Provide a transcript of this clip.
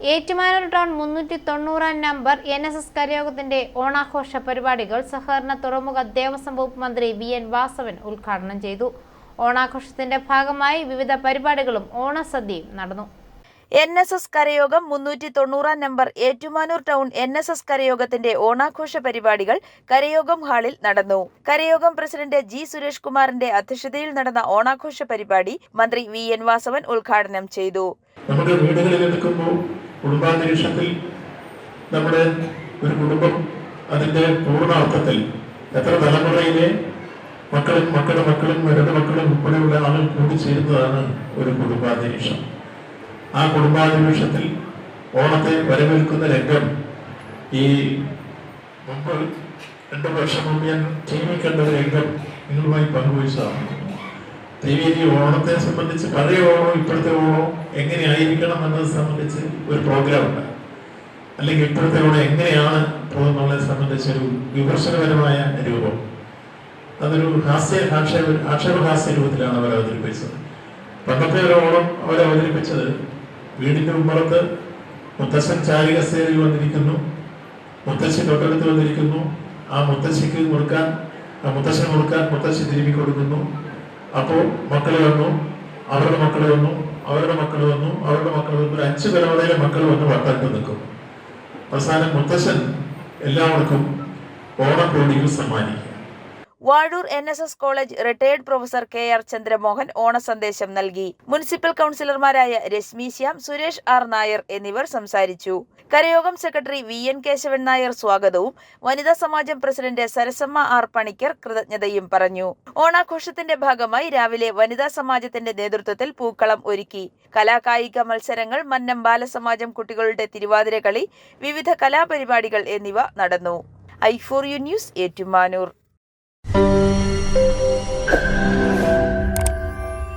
Ettumanoor town മുന്നൂറ്റി തൊണ്ണൂറാം number N S S കരയോഗത്തിന്റെ ഓണാഘോഷ പരിപാടികൾ സഹകരണ തുറമുഖ ദേവസ്വം വകുപ്പ് മന്ത്രി വി എൻ വാസവൻ ഉദ്ഘാടനം ചെയ്തു. ഓണാഘോഷത്തിന്റെ ഭാഗമായി വിവിധ പരിപാടികളും ഓണസദ്യയും നടന്നു. എൻ എസ് എസ് കരയോഗം മുന്നൂറ്റി തൊണ്ണൂറാം number Ettumanoor town N S S കരയോഗത്തിന്റെ ഓണാഘോഷ പരിപാടികൾ കരയോഗം ഹാളിൽ നടന്നു. കരയോഗം പ്രസിഡന്റ് ജി സുരേഷ് കുമാറിന്റെ അധ്യക്ഷതയിൽ നടന്ന ഓണാഘോഷ പരിപാടി മന്ത്രി വി എൻ വാസവൻ ഉദ്ഘാടനം ചെയ്തു. നമ്മുടെ വീടുകളിൽ എടുക്കുമ്പോൾ കുടുംബാന്തരീക്ഷത്തിൽ നമ്മുടെ ഒരു കുടുംബം അതിന്റെ പൂർണാർത്ഥത്തിൽ എത്ര തലമുറയിലെ മക്കളും മക്കളുടെ മക്കളും മരുടെ മക്കളും ഉൾപ്പെടെയുള്ള ആളുകൾ കൂടിച്ചേരുന്നതാണ് ഒരു കുടുംബാന്തരീക്ഷം. ആ കുടുംബാന്തരീക്ഷത്തിൽ ഓണത്തെ വരവേൽക്കുന്ന രംഗം ഈ മുമ്പ് രണ്ടു വർഷം മുമ്പ് ഞാൻ ടി വി കണ്ട ഒരു രംഗം നിങ്ങളുമായി പങ്കുവച്ചതാണ് ടി ഓണത്തെ സംബന്ധിച്ച് പഴയ ഓണോ ഇപ്പോഴത്തെ ഓണോ എങ്ങനെയായിരിക്കണം എന്നത് സംബന്ധിച്ച് ഒരു പ്രോഗ്രാം ഉണ്ട്. അല്ലെങ്കിൽ ഇപ്പോഴത്തെ ഓണം എങ്ങനെയാണ് പോകുന്നുള്ളതിനെ സംബന്ധിച്ച് ഒരു വിമർശനപരമായ രൂപം. അതൊരു ഹാസ്യ ആക്ഷേപ ആക്ഷേപഹാസ്യ രൂപത്തിലാണ് അവർ അവതരിപ്പിച്ചത്. പണ്ടത്തെ ഒരു ഓണം അവർ അവതരിപ്പിച്ചത് വീടിന്റെ മുമ്പുറത്ത് മുത്തശ്ശൻ ചാരിക സേനയിൽ വന്നിരിക്കുന്നു. മുത്തശ്ശി തൊട്ടടുത്ത് വന്നിരിക്കുന്നു. ആ മുത്തശ്ശിക്ക് കൊടുക്കാൻ ആ മുത്തശ്ശൻ കൊടുക്കാൻ മുത്തശ്ശി തിരുമ്പി കൊടുക്കുന്നു. അപ്പോൾ മക്കൾ വന്നു. അവരുടെ മക്കൾ വന്നു. അവരുടെ മക്കൾ വന്നു. അവരുടെ മക്കൾ വന്നു. ഒരു അഞ്ച് തലമുറയിലെ മക്കൾ വന്ന് വട്ടമിട്ട് നിൽക്കും. അവസാനം മുത്തശ്ശൻ എല്ലാവർക്കും ഓണക്കോടികൾ സമ്മാനിക്കും. Vazhoor N S S college retired professor K R Chandramohan ഓണസന്ദേശം നൽകി. മുനിസിപ്പൽ കൗൺസിലർമാരായ രശ്മി ശ്യാം സുരേഷ് ആർ നായർ എന്നിവർ സംസാരിച്ചു. കരയോഗം secretary V N Keshavan Nair സ്വാഗതവും വനിതാ സമാജം പ്രസിഡന്റ് സരസമ്മ ആർ പണിക്കർ കൃതജ്ഞതയും പറഞ്ഞു. ഓണാഘോഷത്തിന്റെ ഭാഗമായി രാവിലെ വനിതാ സമാജത്തിന്റെ നേതൃത്വത്തിൽ പൂക്കളം ഒരുക്കി. കലാകായിക മത്സരങ്ങൾ മന്നം ബാലസമാജം കുട്ടികളുടെ തിരുവാതിരകളി വിവിധ കലാപരിപാടികൾ എന്നിവ നടന്നു. I four U news Ettumanoor.